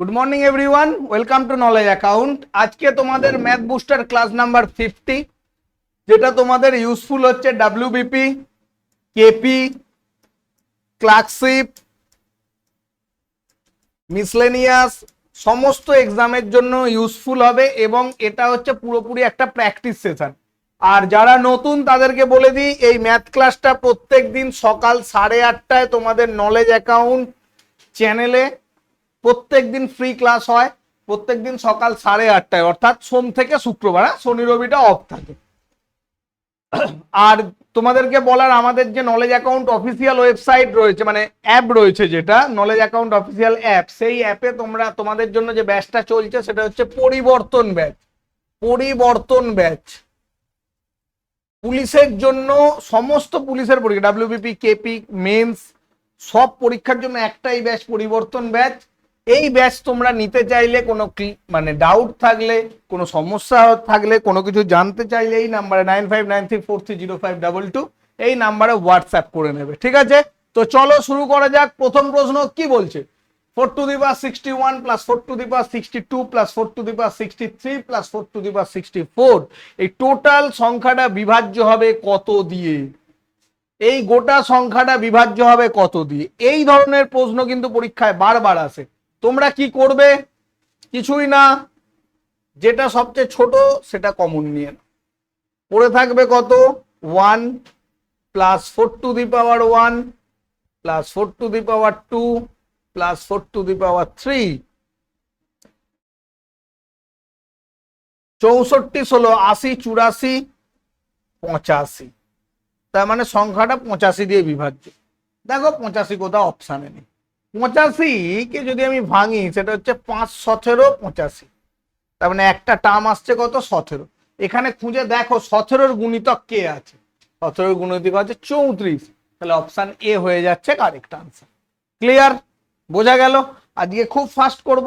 Good morning everyone welcome to knowledge account আজকে তোমাদের math booster class number fifty যেটা তোমাদের ইউজফুল হচ্ছে ডাব্লিউবিপি কেপি ক্লার্কশিপ মিসলেনিয়াস সমস্ত এক্সামের জন্য ইউজফুল হবে এবং এটা হচ্ছে পুরোপুরি একটা প্র্যাকটিস সেশন আর যারা নতুন, তাদেরকে বলে দিই, এই ম্যাথ ক্লাসটা প্রত্যেক দিন সকাল সাড়ে আটটায় তোমাদের নলেজ অ্যাকাউন্ট চ্যানেলে প্রত্যেক দিন ফ্রি ক্লাস হয় প্রত্যেক দিন সকাল সাড়ে আটটায়, অর্থাৎ সোম থেকে শুক্রবার হ্যাঁ? শনি রবিটা অফ থাকে। আর তোমাদেরকে বলার আমাদের যে নলেজ অ্যাকাউন্ট অফিসিয়াল ওয়েবসাইট রয়েছে মানে অ্যাপ রয়েছে যেটা নলেজ অ্যাকাউন্ট অফিসিয়াল অ্যাপ সেই অ্যাপে তোমরা, তোমাদের জন্য যে ব্যাচটা চলছে, সেটা হচ্ছে পরিবর্তন ব্যাচ পরিবর্তন ব্যাচ পুলিশের জন্য সমস্ত পুলিশের পরীক্ষা ডাব্লিউবিপি কেপি মেন্স সব পরীক্ষার জন্য একটাই ব্যাচ পরিবর্তন ব্যাচ এই ব্যাচ তোমরা নিতে চাইলে কোনো মানে ডাউট থাকলে, কোনো সমস্যা থাকলে, কোনো কিছু জানতে চাইলে এই নাম্বারে nine five nine three four three double two এই নাম্বারে হোয়াটসঅ্যাপ করে নেবে, ঠিক আছে? তো চলো শুরু করা যাক। প্রথম প্রশ্ন কি বলছে? Four to the sixty one plus four to the sixty two plus four to the power sixty three plus four to the sixty four এই টোটাল সংখ্যাটা বিভাজ্য হবে কত দিয়ে? এই গোটা সংখ্যাটা বিভাজ্য হবে কত দিয়ে? এই ধরনের প্রশ্ন কিন্তু পরীক্ষায় বারবার আসে। তোমরা কি করবে? কিছুই না। যেটা সবচেয়ে ছোট, সেটা কমন নিয়ে পড়ে থাকবে কত? One plus four to the power one plus four to the power two plus four to the power three চৌষট্টি ষোলো, আশি, চুরাশি, পঁচাশি। তার মানে সংখ্যাটা পঁচাশি দিয়ে বিভাজ্য। দেখো, পঁচাশি কোথাও অপশানে নেই। পঁচাশি কে যদি আমি ভাঙি, সেটা হচ্ছে পাঁচ সতেরো পঁচাশি। তার মানে একটা টার্ম আসছে কত? সতেরো। এখানে খুঁজে দেখো, সতেরোর গুণিতক কে আছে? সতেরোর গুণিতক আছে চৌত্রিশ। তাহলে অপশান এ হয়ে যাচ্ছে কারেক্ট আনসার ক্লিয়ার বোঝা গেল? আজকে খুব ফাস্ট করব।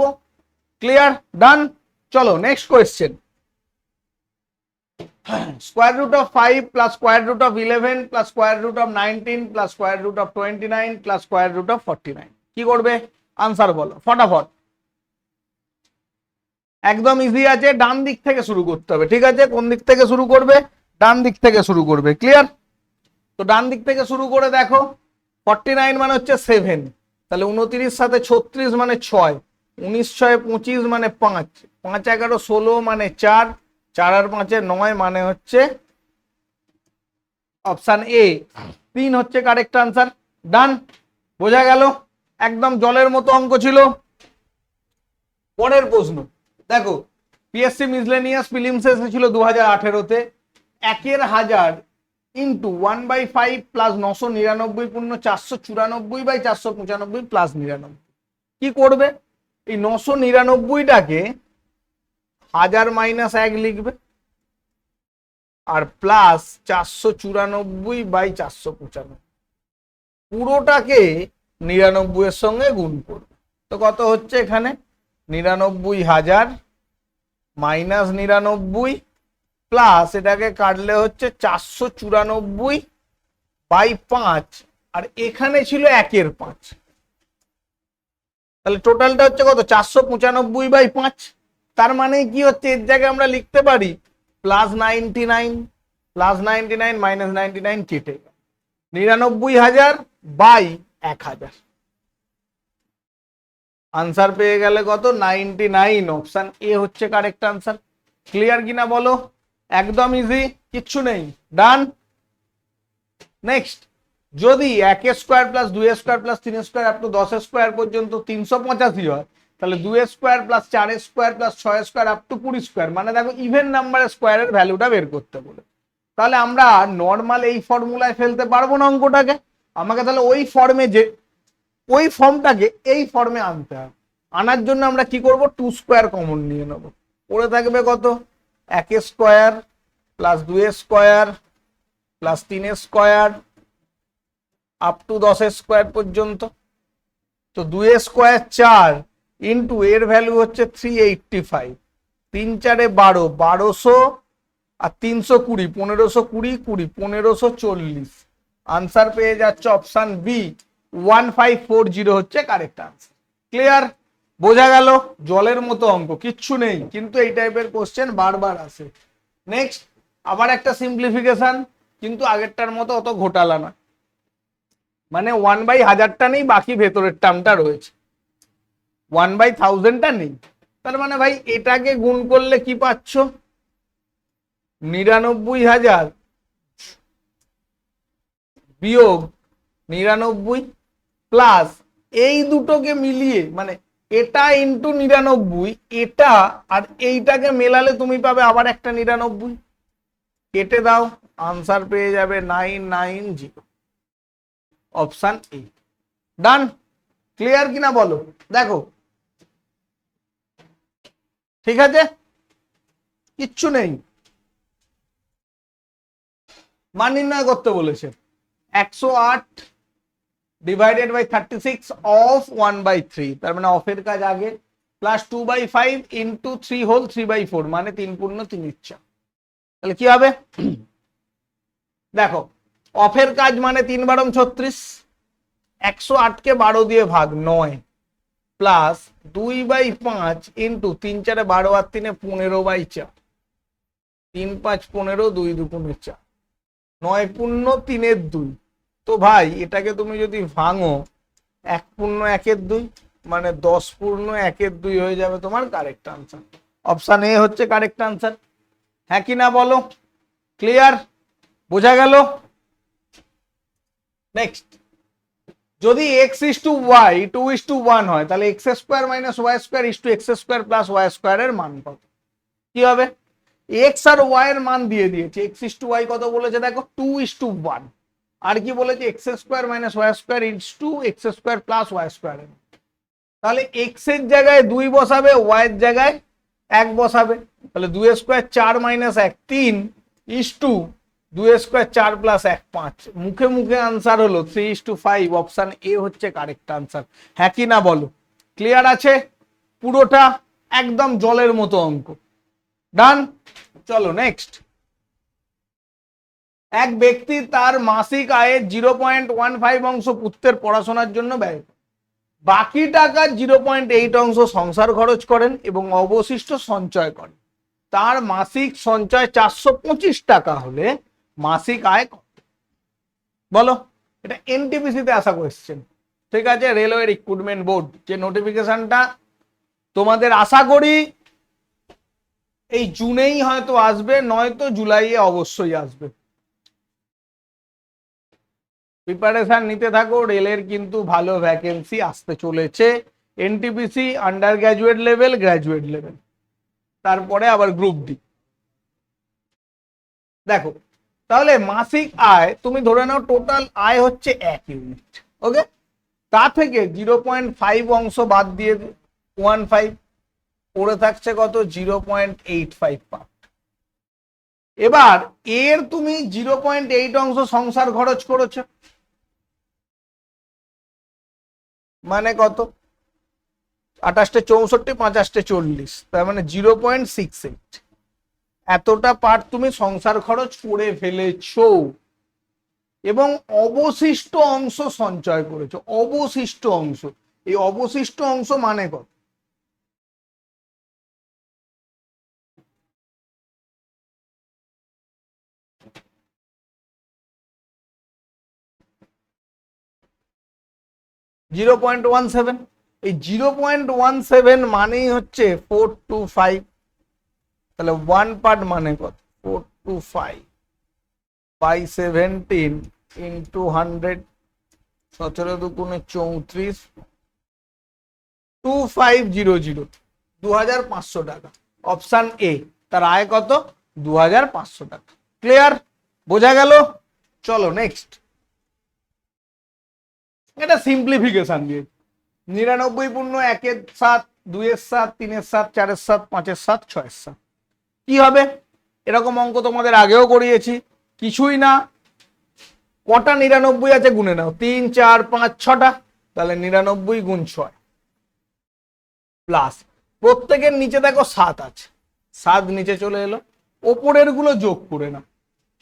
ক্লিয়ার ডান চলো next question square root of 5 plus square root of 11 plus square root of 19 plus square root of 29 plus square root of 49 কি করবে? আনসার বলো, ফটাফট। একদম ইজি আছে, ডান দিক থেকে শুরু করতে হবে, ঠিক আছে? কোন দিক থেকে শুরু করবে? ডান দিক থেকে শুরু করবে ক্লিয়ার তো ডান দিক থেকে শুরু করে দেখো 49 মানে হচ্ছে সেভেন তাহলে 29 সাথে 36 মানে ছয়, উনিশ ছয় পঁচিশ মানে পাঁচ পাঁচ এগারো ষোলো মানে চার চার আর পাঁচে নয় মানে হচ্ছে অপশান এ তিন হচ্ছে কারেক্ট আনসার ডান বোঝা গেল? একদম জলের মতো অঙ্ক ছিল। পরের প্রশ্ন, দেখো পিএসসি মিসলেনিয়াস ফিলিমস এসেছিল দু হাজার আঠেরোতে। একের হাজার into one by five plus নশো নিরানব্বই পূর্ণ চারশো চুরানব্বই বাই চারশো পঁচানব্বই প্লাস নিরানব্বই। কি করবে? এই নশো নিরানব্বইটাকে হাজার মাইনাস এক লিখবে আর প্লাস চারশো চুরানব্বই বাই চারশো পঁচানব্বই। পুরোটাকে নিরানব্বই এর সঙ্গে গুণ করবে। তো কত হচ্ছে এখানে? নিরানব্বই হাজার মাইনাস নিরানব্বই প্লাস এটাকে কাটলে হচ্ছে চারশো চুরানব্বই বাই পাঁচ। আর এখানে ছিল একের পাঁচ। তাহলে টোটালটা হচ্ছে কত? চারশো পঁচানব্বই বাই পাঁচ। তার মানে কি হচ্ছে? এর জায়গায় আমরা লিখতে পারি plus ninety nine, plus ninety nine, minus ninety nine কেটে নিরানব্বই হাজার বাই এক হাজার। আনসার পেয়ে গেলে কত? নাইনটি নাইন অপশান এ হচ্ছে কারেক্ট আনসার ক্লিয়ার কিনা বলো? একদম ইজি কিচ্ছু নেই। ডান নেক্সট যদি এক স্কোয়ার প্লাস দুই স্কোয়ার প্লাস তিন স্কোয়ার আপ টু দশ স্কোয়ার পর্যন্ত তিনশো পঁচাশি হয়, তাহলে দুই স্কোয়ার প্লাস চার স্কোয়ার প্লাস ছয় স্কোয়ার আপ টু কুড়ি স্কোয়ার মানে দেখো ইভেন নাম্বারের স্কোয়ারের ভ্যালুটা বের করতে বলে। তাহলে আমরা নর্মাল এই ফর্মুলায় ফেলতে পারব না অঙ্কটাকে। আমাকে তাহলে ওই ফর্মে যে, ওই ফর্মটাকে এই ফর্মে আনতে হবে। আনার জন্য আমরা কি করব? টু স্কোয়ার কমন নিয়ে নেব। পড়ে থাকবে কত? এক স্কোয়ার প্লাস দুই স্কোয়ার প্লাস তিন স্কোয়ার আপ টু দশ স্কোয়ার পর্যন্ত। তো দুই স্কোয়ার চার ইন্টু এর ভ্যালু হচ্ছে থ্রি এইটটি ফাইভ তিন চারে বারো, বারোশো আর তিনশো কুড়ি, পনেরোশো কুড়ি কুড়ি, পনেরোশো চল্লিশ। আনসার পেয়ে যাচ্ছে option B one five four zero হচ্ছে কারেক্ট আনসার ক্লিয়ার বোঝা গেল? জলের মতো অঙ্ক, কিচ্ছু নেই, কিন্তু এই টাইপের কোশ্চেন বারবার আসে। নেক্সট আবার একটা সিম্পলিফিকেশন কিন্তু আগেরটার মতো অত ঘোটালা না মানে ওয়ান বাই হাজারটা নেই, বাকি ভেতরের টার্মটা রয়েছে। ওয়ান বাই থাউজেন্ডটা নেই। তার মানে ভাই, এটাকে গুণ করলে কি পাচ্ছ? নিরানব্বই হাজার। বিয়োগ নিরানব্বই প্লাস এই দুটোকে মিলিয়ে মানে এটা ইন্টু নিরানব্বই, এটা আর এইটাকে মেলালে তুমি পাবে আবার একটা নিরানব্বই। কেটে দাও আনসার পেয়ে যাবে nine nine zero option A done clear কিনা বলো? দেখো। ঠিক আছে? কিচ্ছু নেই। মান নির্ণয় করতে বলেছে। একশো আট divided by thirty six of one by three তার মানে অফের কাজ আগে plus two by five into three whole three by four মানে তিন পূর্ণ তিন ইচ্ছা তাহলে কি হবে দেখো অফের কাজ মানে তিন বারম ছত্রিশ একশো আটকে বারো দিয়ে ভাগ নয় প্লাস দুই বাই পাঁচ ইন্টু তিন চারে বারো আর তিনে পনেরো বাই চার তিন পাঁচ পনেরো দুই দুগুণের চার নয় পূর্ণ তিনের দুই তো ভাই, এটাকে তুমি যদি ভাঙো, এক পূর্ণ একের দুই মানে দশ পূর্ণ একের দুই হয়ে যাবে তোমার কারেক্ট আনসার অপশান এ হচ্ছে কারেক্ট আনসার হ্যাঁ কি না বলো? ক্লিয়ার বোঝা গেল? নেক্সট যদি x is to y two is to one হয়, তাহলে x square minus y square is to x square plus y স্কোয়ারের মান কত? কি হবে? এক্স আর ওয়াই এর মান দিয়ে দিয়েছে। এক্স ইস টু ওয়াই কত বলেছে দেখো? টু ইস টু ওয়ান আর কি বলেছে x square minus y square is to x square plus y square তাহলে এক্সের জায়গায় দুই বসাবে ওয়াই এর জায়গায় এক বসাবে। তাহলে দুই স্কোয়ার চার মাইনাস এক তিন ইস টু দুই স্কোয়ার চার প্লাস এক পাঁচ। মুখে মুখে আনসার হলো three is to five option A হচ্ছে কারেক্ট আনসার হ্যাঁ কি না বলো? ক্লিয়ার আছে? পুরোটা একদম জলের মতো অঙ্ক। ডান চলো নেক্সট এক ব্যক্তি তার মাসিক আয়ের জিরো পয়েন্ট ওয়ান ফাইভ অংশ পুত্রের পড়াশোনার জন্য ব্যয় বাকি টাকার জিরো পয়েন্ট এইট অংশ সংসার খরচ করেন এবং অবশিষ্ট সঞ্চয় করেন। তার মাসিক সঞ্চয় চারশো পঁচিশ টাকা হলে মাসিক আয় কত? বলো, এটা এনটিপিসিতে আসা কোয়েশ্চেন ঠিক আছে রেলওয়ে রিক্রুটমেন্ট বোর্ড যে নোটিফিকেশনটা তোমাদের আশা করি এই জুনেই হয়তো আসবে, নয়তো জুলাইয়ে অবশ্যই আসবে। প্রিপারেশন নিতে থাকো, রেলের কিন্তু ভালো ভ্যাকেন্সি আসতে চলেছে। NTPC under graduate level graduate level তারপরে আবার গ্রুপ ডি দেখো, তাহলে মাসিক আয়, তুমি ধরে নাও টোটাল আয় হচ্ছে এক ইউনিট ওকে তা থেকে জিরো পয়েন্ট ফাইভ অংশ বাদ দিয়ে ওয়ান ফাইভ পড়ে থাকছে কত? Zero point eight five part এবার এর তুমি জিরো পয়েন্ট এইট অংশ সংসার খরচ করেছ। মানে কত? আঠাশটা চৌষট্টি পাঁচাশটা চল্লিশ। তার মানে জিরো পয়েন্ট সিক্স এইট। এতটা পার্ট তুমি সংসার খরচ করে ফেলেছ। এবং অবশিষ্ট অংশ সঞ্চয় করেছ। অবশিষ্ট অংশ। এই অবশিষ্ট অংশ মানে কত? Zero point one seven. এই জিরো পয়েন্ট ওয়ান সেভেন মানেই হচ্ছে ফোর টু ফাইভ। তাহলে ওয়ান পার্ট মানে কত? Four two five by seventeen into hundred সতেরো দুগুণে চৌত্রিশ। টু ফাইভ জিরো জিরো দু হাজার পাঁচশো টাকা। অপশান এ, তার আয় কত? দু হাজার পাঁচশো টাকা। ক্লিয়ার? বোঝা গেল? চলো, নেক্সট। এটা সিম্পলিফিকেশন দিয়ে। নিরানব্বই পূর্ণ একের সাত দুইয়ের সাত, তিনের সাত, চারের সাত, পাঁচের সাত, ছয়ের সাত। কি হবে? এরকম অঙ্ক তোমাদের আগেও করিয়েছি। কিছুই না। কটা নিরানব্বই আছে গুনে নাও। তিন, চার, পাঁচ, ছটা। তাহলে নিরানব্বই গুণ ছয়। প্লাস প্রত্যেকের নিচে দেখো সাত আছে। সাত নিচে চলে এলো। ওপরেরগুলো যোগ করে নাও।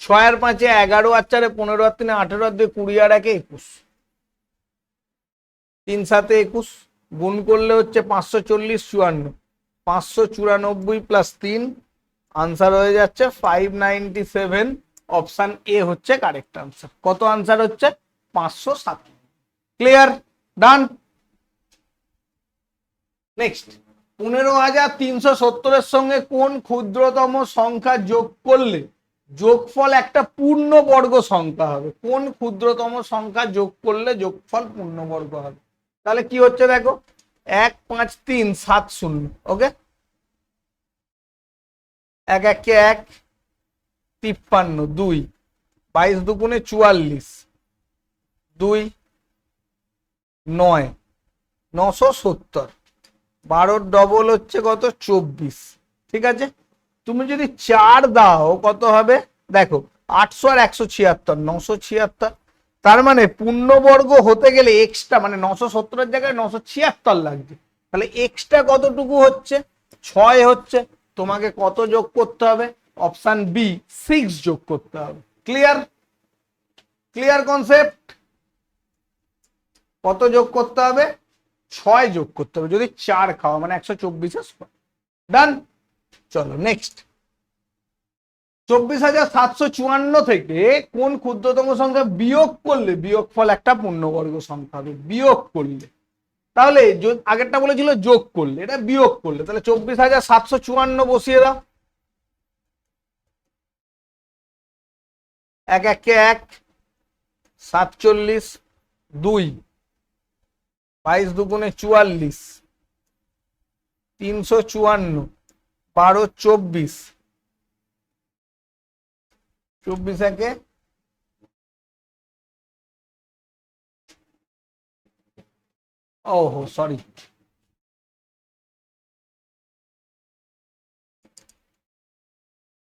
ছয় আর পাঁচে এগারো আর চারে পনেরো আর তিনে আঠেরো আর দুই কুড়ি আর একে একুশ। তিন সাতে একুশ, গুণ করলে হচ্ছে পাঁচশো চল্লিশ চুয়ান্ন। পাঁচশো চুরানব্বই প্লাস তিন আনসার হয়ে যাচ্ছে five ninety seven option A হচ্ছে কারেক্ট আনসার কত আনসার হচ্ছে? পাঁচশো সাত। ক্লিয়ার ডান নেক্সট পনেরো হাজার তিনশো সত্তরের সঙ্গে কোন ক্ষুদ্রতম সংখ্যা যোগ করলে যোগফল একটা পূর্ণবর্গ সংখ্যা হবে? কোন ক্ষুদ্রতম সংখ্যা যোগ করলে যোগফল পূর্ণবর্গ হবে? তাহলে কি হচ্ছে দেখো? এক, পাঁচ, তিন, সাত, শূন্য ওকে এক, একে এক, তিপ্পান্ন, দুই, বাইশ দুগুণে চুয়াল্লিশ, দুই, নয়, নশো সত্তর, বারোর ডবল হচ্ছে কত? চব্বিশ, ঠিক আছে? তুমি যদি চার দাও, কত হবে? দেখো, আটশো আর একশো ছিয়াত্তর, নশো ছিয়াত্তর তার মানে পূর্ণবর্গ হতে গেলে এক্সট্রা মানে নশো সত্তরের জায়গায় নশো ছিয়াত্তর লাগছে তাহলে এক্সট্রা কতটুকু হচ্ছে? ছয় হচ্ছে। তোমাকে কত যোগ করতে হবে? অপশান বি সিক্স যোগ করতে হবে। ক্লিয়ার ক্লিয়ার কনসেপ্ট কত যোগ করতে হবে? ছয় যোগ করতে হবে। যদি চার খাওয়া মানে একশো চব্বিশে ডান চলো নেক্সট চব্বিশ হাজার সাতশো চুয়ান্ন থেকে কোন ক্ষুদ্রতম সংখ্যা বিয়োগ করলে, বিয়োগফল একটা পূর্ণবর্গ সংখ্যা হবে, বিয়োগ করলে। তাহলে আগেরটা বলেছিল যোগ করলে, এটা বিয়োগ করলে। তাহলে চব্বিশ হাজার সাতশো চুয়ান্ন বসিয়ে দাও। এক, একে এক, সাতচল্লিশ, দুই, বাইশ দুগুণে চুয়াল্লিশ, তিনশো চুয়ান্ন, বারো, চব্বিশ চব্বিশ একে? ওহো সরি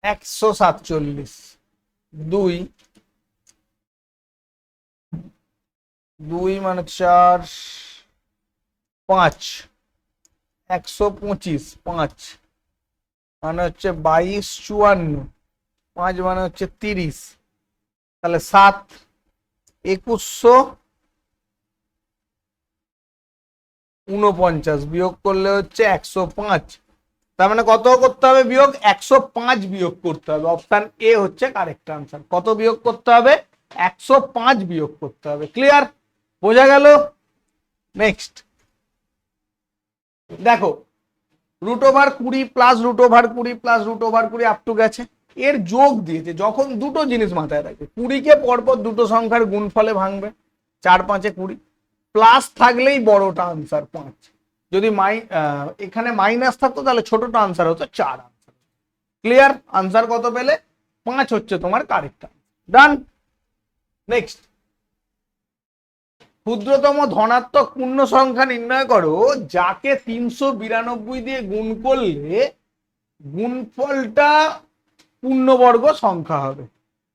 একশো সাতচল্লিশ। দুই। দুই মানে চার, পাঁচ। একশো পঁচিশ, পাঁচ। মানে হচ্ছে বাইশ, চুয়ান্ন। পাঁচ মানে হচ্ছে তিরিশ। তাহলে সাত, একুশশো উনপঞ্চাশ বিয়োগ করলে হচ্ছে একশো পাঁচ। তার মানে কত করতে হবে বিয়োগ? একশো পাঁচ বিয়োগ করতে হবে। অপশান এ হচ্ছে কারেক্ট আনসার। কত বিয়োগ করতে হবে? একশো পাঁচ বিয়োগ করতে হবে। ক্লিয়ার? বোঝা গেল? নেক্সট। দেখো, রুট ওভার কুড়ি প্লাস রুট ওভার কুড়ি প্লাস রুট ওভার কুড়ি আপ টু গেছে। এর যোগ দিয়েছে, যখন দুটো জিনিস মাথায় রাখবে, কুড়িকে পরপর দুটো সংখ্যার গুণফলে ভাঙবে, চার পাঁচে কুড়ি প্লাস থাকলেই বড়টা আনসার পাঁচ। যদি মাই এখানে মাইনাস থাকতো, তাহলে ছোটটা আনসার হতো চার আনসার ক্লিয়ার আনসার কত পেলে? পাঁচ হচ্ছে তোমার কারেক্ট ডান নেক্সট ক্ষুদ্রতম ধনাত্মক পূর্ণ সংখ্যা নির্ণয় করো, যাকে তিনশো বিরানব্বই দিয়ে গুণ করলে গুণফলটা পূর্ণবর্গ সংখ্যা হবে।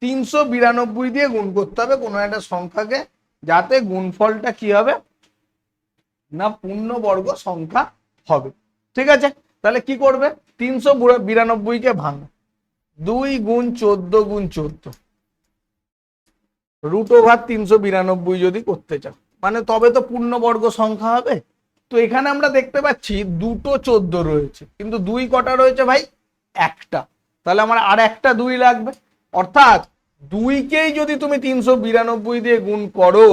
তিনশো বিরানব্বই দিয়ে গুণ করতে হবে কোনো একটা সংখ্যাকে, যাতে গুণফলটা কি হবে? না পূর্ণবর্গ সংখ্যা হবে। ঠিক আছে? তাহলে কি করবে? তিনশো বিরানব্বই কে ভাঙ। দুই গুণ চোদ্দ গুণ চোদ্দ। রুট ওভার তিনশো বিরানব্বই যদি করতে চাও। মানে তবে তো পূর্ণবর্গ সংখ্যা হবে। তো এখানে আমরা দেখতে পাচ্ছি দুটো চোদ্দ রয়েছে। কিন্তু দুই কটা রয়েছে ভাই? একটা। তাহলে আমার আর একটা দুই লাগবে। অর্থাৎ দুইকেই যদি তুমি তিনশো বিরানব্বই দিয়ে গুণ করো,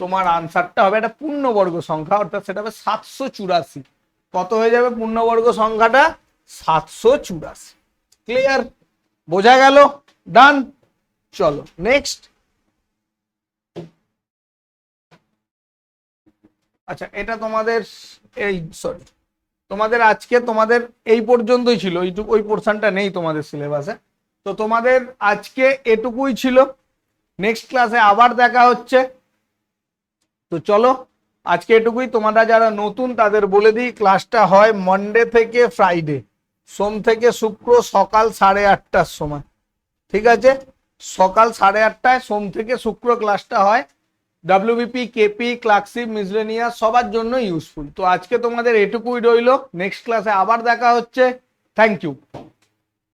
তোমার আনসারটা হবে একটা পূর্ণবর্গ সংখ্যা, অর্থাৎ সেটা হবে সাতশো চুরাশি। কত হয়ে যাবে পূর্ণবর্গ সংখ্যাটা? সাতশো চুরাশি। ক্লিয়ার বোঝা গেল? ডান চলো নেক্সট আচ্ছা এটা তোমাদের এই সরি তোমাদের আজকে তোমাদের এই পর্যন্তই ছিল, এইটুকু, ওই পোর্শনটা নেই তোমাদের সিলেবাসে তো তোমাদের আজকে এটুকুই ছিল। নেক্সট ক্লাসে আবার দেখা হচ্ছে। তো চলো, আজকে এটুকুই। তোমরা যারা নতুন, তাদের বলে দিই ক্লাসটা হয় মন্ডে থেকে ফ্রাইডে সোম থেকে শুক্র সকাল সাড়ে আটটার সময়। ঠিক আছে? সকাল সাড়ে আটটায় সোম থেকে শুক্র ক্লাসটা হয়। ডাব্লিউবিপি কেপি ক্লার্কশিপ মিজলেনিয়া সবার জন্য ইউজফুল তো আজকে তোমাদের এটুকুই রইল। নেক্সট ক্লাসে আবার দেখা হচ্ছে। Thank you